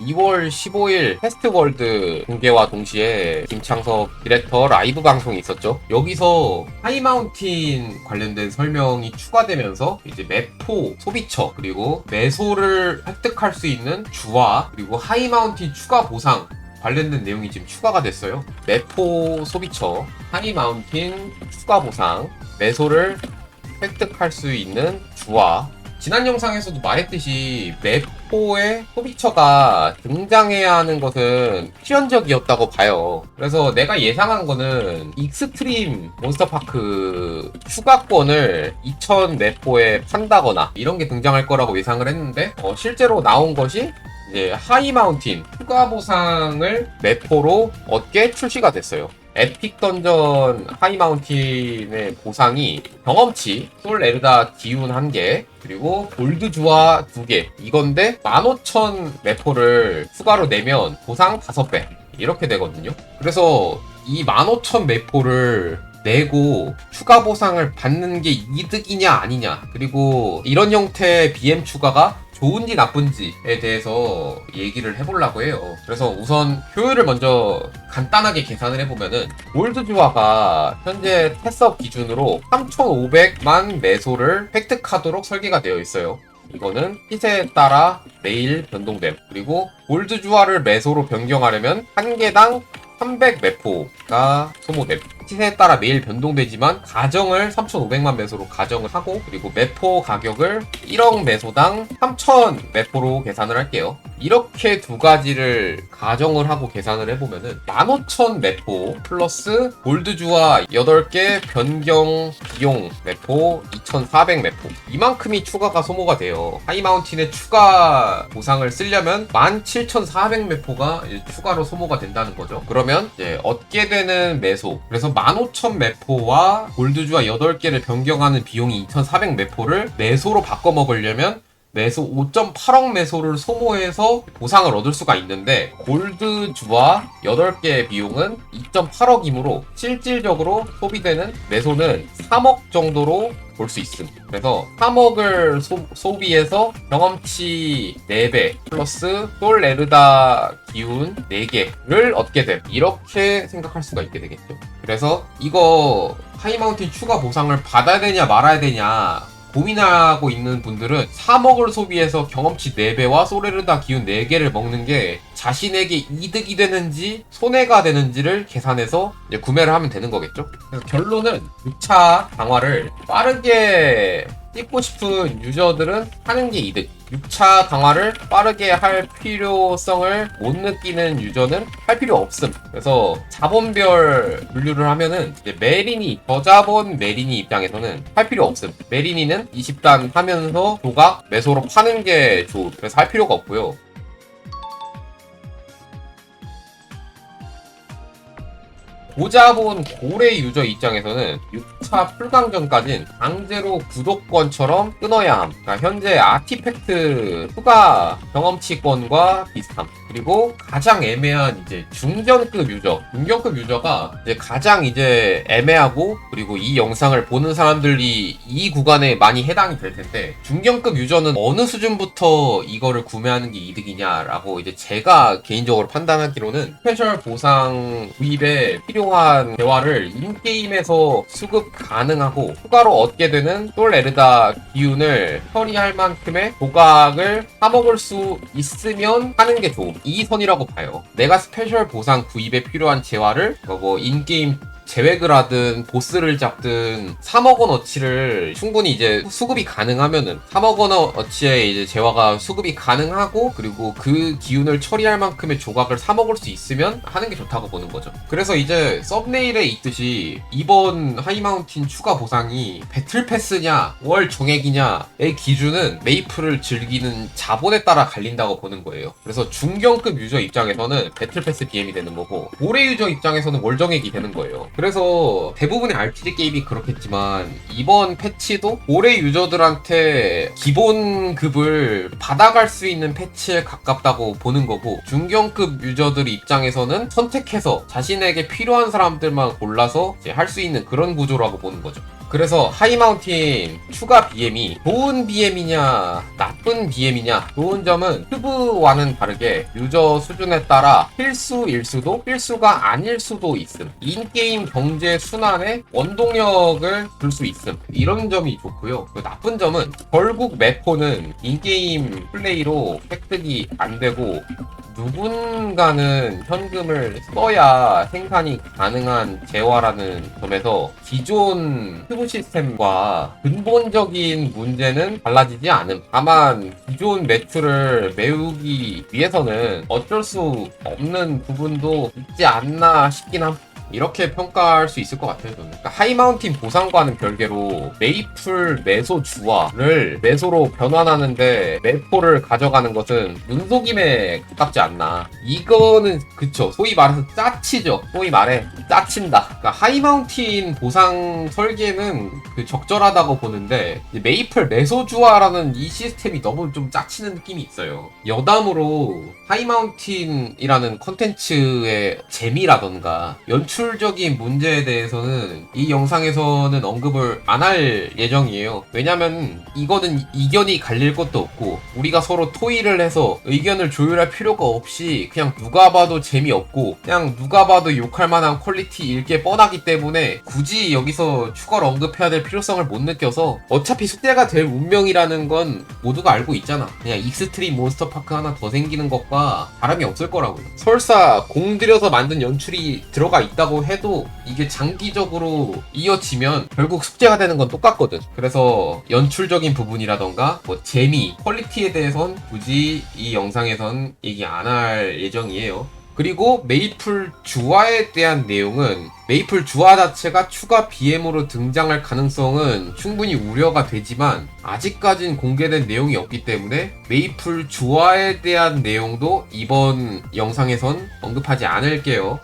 2월 15일 페스트월드 공개와 동시에 김창섭 디렉터 라이브 방송이 있었죠. 여기서 하이마운틴 관련된 설명이 추가되면서 이제 매포, 소비처, 그리고 매소를 획득할 수 있는 주화, 그리고 하이마운틴 추가 보상 관련된 내용이 지금 추가가 됐어요. 매포 소비처, 하이마운틴 추가 보상, 매소를 획득할 수 있는 주화. 지난 영상에서도 말했듯이 매포의 소비처가 등장해야 하는 것은 필연적이었다고 봐요. 그래서 내가 예상한 거는 익스트림 몬스터파크 추가권을 2000 매포에 판다거나 이런 게 등장할 거라고 예상을 했는데 어, 실제로 나온 것이 이제 하이마운틴 추가 보상을 매포로 얻게 출시가 됐어요. 에픽 던전 하이마운틴의 보상이 경험치, 솔 에르다 기운 1개, 그리고 골드 주화 2개. 이건데 15,000 매포를 추가로 내면 보상 5배. 이렇게 되거든요. 그래서 이 15,000 매포를 내고 추가 보상을 받는 게 이득이냐 아니냐 그리고 이런 형태의 BM 추가가 좋은지 나쁜지에 대해서 얘기를 해보려고 해요. 그래서 우선 효율을 먼저 간단하게 계산을 해보면은 골드 주화가 현재 테스업 기준으로 3,500만 매소를 획득하도록 설계가 되어 있어요. 이거는 시세에 따라 매일 변동됨. 그리고 골드 주화를 매소로 변경하려면 한 개당 300 매포가 소모됨. 시세에 따라 매일 변동되지만 가정을 3,500만 매소로 가정을 하고 그리고 매포 가격을 1억 매소당 3,000 매포로 계산을 할게요. 이렇게 두 가지를 가정을 하고 계산을 해보면은 15,000 매포 플러스 골드주와 8개 변경 비용 매포 2,400 매포 이만큼이 추가가 소모가 돼요. 하이마운틴의 추가 보상을 쓰려면 17,400 매포가 추가로 소모가 된다는 거죠. 그러면 이제 얻게 되는 매소 그래서 15,000 매포와 골드주와 8개를 변경하는 비용이 2,400 매포를 매소로 바꿔 먹으려면 매소 5.8억 매소를 소모해서 보상을 얻을 수가 있는데 골드 주와 8개 비용은 2.8억이므로 실질적으로 소비되는 매소는 3억 정도로 볼 수 있음. 그래서 3억을 소, 비해서 경험치 4배 플러스 솔 에르다 기운 4개를 얻게 됨. 이렇게 생각할 수가 있게 되겠죠. 그래서 이거 하이마운틴 추가 보상을 받아야 되냐 말아야 되냐 고민하고 있는 분들은 3억을 소비해서 경험치 4배와 소레르다 기운 4개를 먹는 게 자신에게 이득이 되는지 손해가 되는지를 계산해서 구매를 하면 되는 거겠죠. 그래서 결론은 6차 강화를 빠르게 찍고 싶은 유저들은 하는 게 이득. 6차 강화를 빠르게 할 필요성을 못 느끼는 유저는 할 필요 없음. 그래서 자본별 분류를 하면은 이제 메리니, 저자본 메리니 입장에서는 할 필요 없음. 메리니는 20단 하면서 조각 매소로 파는 게 좋음. 그래서 할 필요가 없고요. 고자본 고래 유저 입장에서는 6차 풀강전까진 강제로 구독권처럼 끊어야 함. 그러니까 현재 아티팩트 추가 경험치권과 비슷함. 그리고 가장 애매한 이제 중견급 유저. 중견급 유저가 이제 가장 이제 애매하고 그리고 이 영상을 보는 사람들이 이 구간에 많이 해당이 될 텐데 중견급 유저는 어느 수준부터 이거를 구매하는 게 이득이냐라고 이제 제가 개인적으로 판단하기로는 스페셜 보상 구입에 필요한 대화를 인게임에서 수급 가능하고 추가로 얻게 되는 솔 에르다 기운을 처리할 만큼의 조각을 사먹을 수 있으면 하는 게 좋음. 이 선이라고 봐요. 내가 스페셜 보상 구입에 필요한 재화를 뭐 인게임 재획을 하든 보스를 잡든 3억 원 어치를 충분히 이제 수급이 가능하면은 3억 원 어치의 이제 재화가 수급이 가능하고 그리고 그 기운을 처리할 만큼의 조각을 사 먹을 수 있으면 하는 게 좋다고 보는 거죠. 그래서 이제 썸네일에 있듯이 이번 하이마운틴 추가 보상이 배틀 패스냐 월 정액이냐의 기준은 메이플을 즐기는 자본에 따라 갈린다고 보는 거예요. 그래서 중견급 유저 입장에서는 배틀 패스 BM이 되는 거고 고래 유저 입장에서는 월 정액이 되는 거예요. 그래서 대부분의 RPG 게임이 그렇겠지만 이번 패치도 올해 유저들한테 기본급을 받아갈 수 있는 패치에 가깝다고 보는 거고 중견급 유저들 입장에서는 선택해서 자신에게 필요한 사람들만 골라서 할 수 있는 그런 구조라고 보는 거죠. 그래서 하이마운틴 추가 BM이 좋은 BM이냐 나쁜 BM이냐 좋은 점은 큐브와는 다르게 유저 수준에 따라 필수일 수도 필수가 아닐 수도 있음. 인게임 경제 순환에 원동력을 줄 수 있음. 이런 점이 좋고요. 그 나쁜 점은 결국 매포는 인게임 플레이로 획득이 안 되고 누군가는 현금을 써야 생산이 가능한 재화라는 점에서 기존 큐브 시스템과 근본적인 문제는 달라지지 않음. 다만 기존 매출을 메우기 위해서는 어쩔 수 없는 부분도 있지 않나 싶긴 함. 이렇게 평가할 수 있을 것 같아요. 그러니까 하이마운틴 보상과는 별개로 메이플 매소 주화를 매소로 변환하는데 매포를 가져가는 것은 눈속임에 가깝지 않나. 이거는 그쵸. 소위 말해서 짜치죠. 소위 말해 짜친다. 그러니까 하이마운틴 보상 설계는 그 적절하다고 보는데 메이플 매소 주화라는 이 시스템이 너무 좀 짜치는 느낌이 있어요. 여담으로 하이마운틴이라는 컨텐츠의 재미라던가 연출 적인 문제에 대해서는 이 영상에서는 언급을 안 할 예정이에요. 왜냐면 이거는 이견이 갈릴 것도 없고 우리가 서로 토의를 해서 의견을 조율할 필요가 없이 그냥 누가 봐도 재미없고 그냥 누가 봐도 욕할 만한 퀄리티일 게 뻔하기 때문에 굳이 여기서 추가로 언급해야 될 필요성을 못 느껴서 어차피 숙제가 될 운명이라는 건 모두가 알고 있잖아. 그냥 익스트림 몬스터 파크 하나 더 생기는 것과 다름이 없을 거라고요. 설사 공 들여서 만든 연출이 들어가 있 다고 해도 이게 장기적으로 이어지면 결국 숙제가 되는 건 똑같거든. 그래서 연출적인 부분이라던가 뭐 재미, 퀄리티에 대해선 굳이 이 영상에선 얘기 안 할 예정이에요. 그리고 메이플 주화에 대한 내용은 메이플 주화 자체가 추가 BM으로 등장할 가능성은 충분히 우려가 되지만 아직까진 공개된 내용이 없기 때문에 메이플 주화에 대한 내용도 이번 영상에선 언급하지 않을게요.